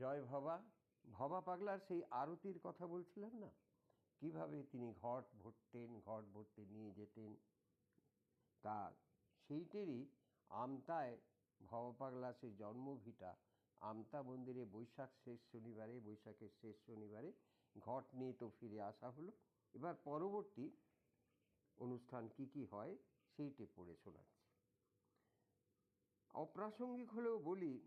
জয় ভবা ভবা পাগলার সেই আরতির কথা বলছিলাম না? কীভাবে তিনি ঘট ভরতেন, ঘট ভরতে নিয়ে যেতেন? তা সেইটেরই আমতায় ভবা পাগলা সেই জন্মভিটা আমতা মন্দিরে বৈশাখ শেষ শনিবারে, বৈশাখের শেষ শনিবারে ঘট নিয়ে তো ফিরে আসা হলো। এবার পরবর্তী অনুষ্ঠান কি কি হয় সেইটে পড়ে শোনাচ্ছি। অপ্রাসঙ্গিক হলেও বলি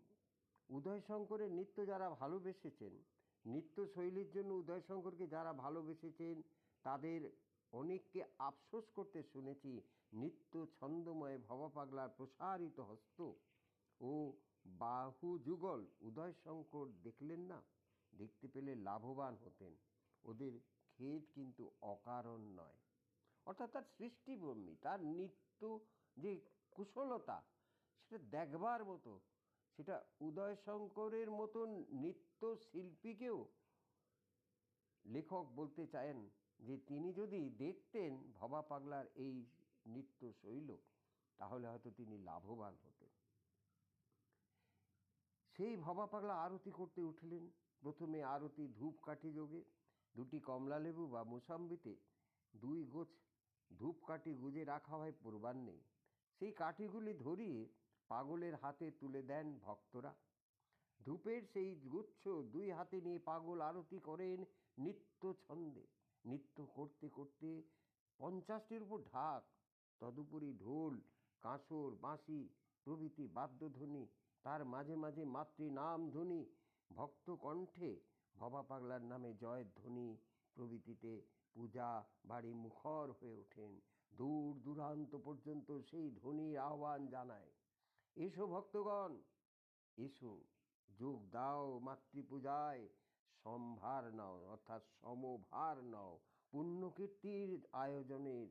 উদয়শঙ্করের নৃত্য যারা ভালোবেসেছেন, নৃত্যশৈলীর জন্য উদয়শঙ্করকে যারা ভালোবেসেছেন, তাদের অনেককে আফসোস করতে শুনেছি, নৃত্য ছন্দময় ভবা পাগলার প্রসারিত হস্ত। ও বাহু যুগল উদয়শঙ্কর দেখলেন না? দেখতে পেলে লাভবান হতেন। ওদের খেদ কিন্তু অকারণ নয়। অর্থাৎ তার সৃষ্টিভূমি তার নৃত্য যে কুশলতা, সেটা দেখবার মতো সেটা উদয়শঙ্করের মতন নৃত্য শিল্পীকেও লেখক বলতে চান যে তিনি যদি দেখতেন ভবা পাগলার এই নৃত্য শৈল তাহলে হয়তো তিনি লাভবান হতেন। সেই ভবা পাগলা আরতি করতে উঠলেন। প্রথমে আরতি ধূপকাঠি যোগে, দুটি কমলালেবু বা মোসাম্বিতে, দুই গোছ ধূপকাঠি গুজে রাখা হয় পূর্বাহ্নে। সেই কাঠিগুলি ধরিয়ে পাগলের হাতে তুলে দেন ভক্তরা। ধূপের সেই গুচ্ছ দুই হাতে নিয়ে পাগল আরতি করেন নিত্য ছন্দে। নৃত্য করতে করতে পঞ্চাশটির উপর ঢাক, তদুপরি ঢোল, কাঁসর, বাঁশি, প্রভৃতি বাদ্যধ্বনি, তার মাঝে মাঝে মাতৃ নাম ধ্বনি, ভক্ত কণ্ঠে ভবা পাগলার নামে জয়ের ধ্বনি, প্রভৃতিতে পূজা বাড়ি মুখর হয়ে ওঠেন। দূর দূরান্ত পর্যন্ত সেই ধ্বনির আহ্বান জানায়। এসো ভক্তগণ, এসো, যোগ দাও মাতৃপূজায়, সম্ভার নাও, অর্থাৎ সমভার নাও, পুণ্যকীর্তির আয়োজনের।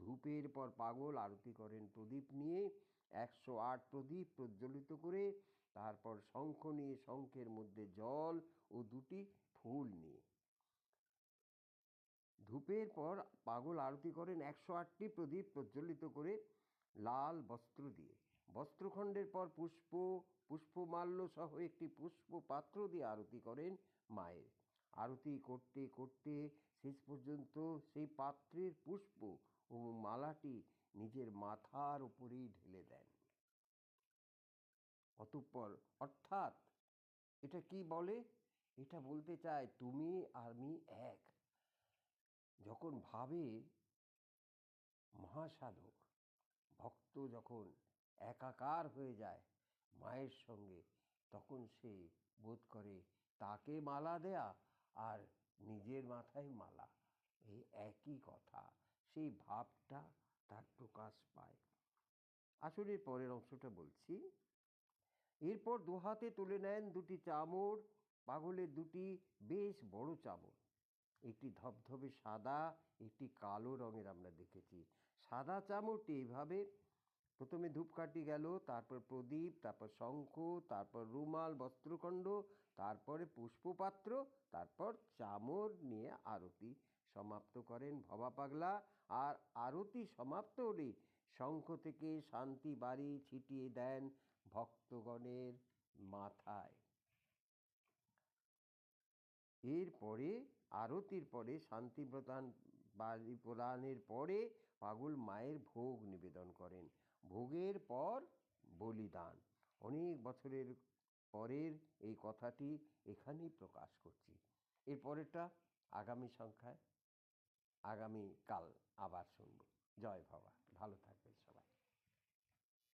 ধূপের পর পাগল আরতি করেন প্রদীপ নিয়ে, একশো আট প্রদীপ প্রজ্বলিত করে, তারপর শঙ্খ নিয়ে, শঙ্খের মধ্যে জল ও দুটি ফুল নিয়ে। ধূপের পর পাগল আরতি করেন একশো আটটি প্রদীপ প্রজ্বলিত করে, লাল বস্ত্র দিয়ে। বস্ত্রখণ্ডের পর পুষ্প, পুষ্পমাল্য সহ একটি পুষ্প পাত্র দিয়ে আরতি করেন মায়ের। আরতি করতে করতে শেষ পর্যন্ত সেই পাত্রের পুষ্প ও মালাটি নিজের মাথার উপরেই ঢেলে দেন। অতঃপর অর্থাৎ এটা কি বলে? এটা বলতে চায়, তুমি, আমি এক। যখন ভাবে মহাসাধক, ভক্ত যখন একাকার হয়ে যায় মায়ের সঙ্গে। তখন সে বোধ করে, তাকে মালা দেয়া আর নিজের মাথায় মালা। এই একই কথা, সেই ভাবটা তার প্রকাশ পায়। আসলে পরের অংশটা বলছি। এরপর দু হাতে তুলে নেন দুটি চামড় পাগলের দুটি বেশ বড় চামড় একটি ধবধবে সাদা, একটি কালো রঙের আমরা দেখেছি। সাদা চামড়টি এইভাবে প্রথমে ধূপকাঠি গেল, তারপর প্রদীপ, তারপর শঙ্খ, তারপর রুমাল, বস্ত্রখণ্ড, তারপরে পুষ্পপাত্র, তারপর চামর নিয়ে আরতি সমাপ্ত করেন ভবা পাগলা। আর আরতি সমাপ্ত হলে শঙ্খ থেকে শান্তি বাড়ি ছিটিয়ে দেন ভক্তগণের মাথায়। এরপরে আরতির পরে, শান্তি প্রদান বাড়ি প্রদানের পরে পাগল মায়ের ভোগ নিবেদন করেন। ভোগের পর বলিদান। অনেক বছরের পরের এই কথাটি এখানেই প্রকাশ করছি। এর পরেরটা আগামী সংখ্যায় আগামী কাল আবার শুনব। জয় বাবা ভালো থাকবে